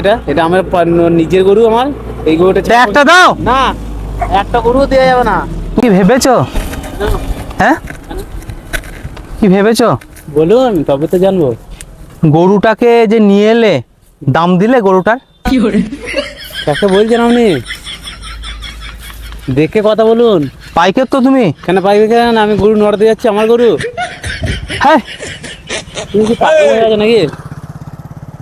এটা এটা আমার নিজের গরু আমার। এই গরুটা একটা দাও। না একটা গরু দেওয়া যাবে না। কি ভেবেছো? হ্যাঁ? কি ভেবেছো? বলুন তবে তো জানব। গরুটাকে যে নিয়ে এলে দাম দিলে গরুটার? কাকে বলছেন আপনি? দেখে কথা বলুন। পাইকের তো তুমি? কেন পাইবে কেন? আমি গরু নড়াতে যাচ্ছি আমার গরু। হ্যাঁ। তুমি কি পাগল হয়ে গেছো নাকি?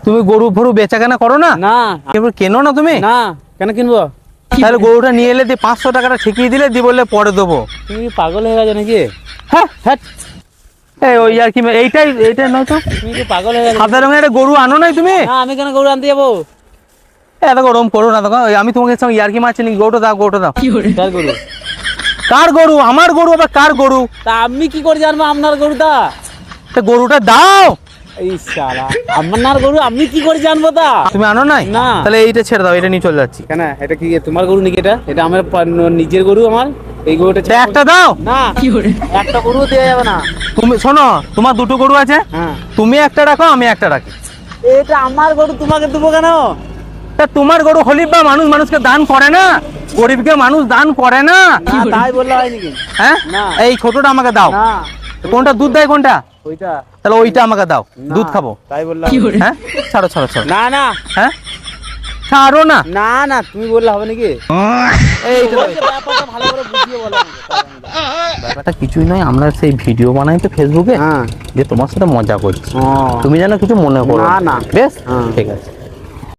তুমি গরু ফরু বেচা কেনা করো না? না। এবার কেনো না তুমি? না কেন কিনবো? তাহলে গরুটা নিয়ে এলে দিয়ে পাঁচশো টাকাটা ঠেকিয়ে দিলে দিয়ে বললে পরে দেবো। তুমি পাগল হয়ে গেছো নাকি? হ্যাঁ। হ্যাট এই ওই আর কি এইটাই এইটাই নয় তো? তুমি কি পাগল হয়ে গেছো? সাদা রঙের একটা গরু আনো নাই তুমি? না আমি কেন গরু আনতে যাব? এত গরম করো না দেখো আমি তোমাকে সঙ্গে ইয়ার্কি মারছি নাকি? গরুটা দাও গরুটা দাও। কার গরু? কার গরু? আমার গরু আবার কার গরু? তা আমি কি করে জানব আপনার গরুটা? তা গরুটা দাও! এই শালা আপনার গরু আমি কি করে জানব তা? তুমি আনো নাই? না। তাহলে এইটা ছেড়ে দাও এটা নিয়ে চলে যাচ্ছি। কেন? এটা কি তোমার গরু নাকি এটা? এটা আমার নিজের গরু আমার। এই গরুটা একটা দাও। না একটা গরু দেওয়া যাবে না। তুমি শোনো তোমার দুটো গরু আছে। হ্যাঁ। তুমি একটা রাখো আমি একটা রাখি। এটা আমার গরু তোমাকে দেবো কেন? তা তোমার গরু হলিব বা মানুষ মানুষকে দান করে না? গরিবকে মানুষ দান করে না? না তাই বললে হয় নাকি হ্যাঁ? এই ছোটটা আমাকে দাও। কোনটা? দুধ দেয় কোনটা? ওইটা। তাহলে ওইটা আমাকে দাও দুধ খাব। তাই বললাম। হ্যাঁ? ছাড়ো ছাড়ো ছাড়ো। না না। হ্যাঁ? ছাড়ো না। না না তুমি বললে হবে নাকি। ব্যাপারটা কিছুই নয় আমরা সেই ভিডিও বানাই তো ফেসবুকে হ্যাঁ। যে তোমার সাথে মজা করছি। তুমি যেন কিছু মনে করো। না, না। বেশ? হ্যাঁ। ঠিক আছে।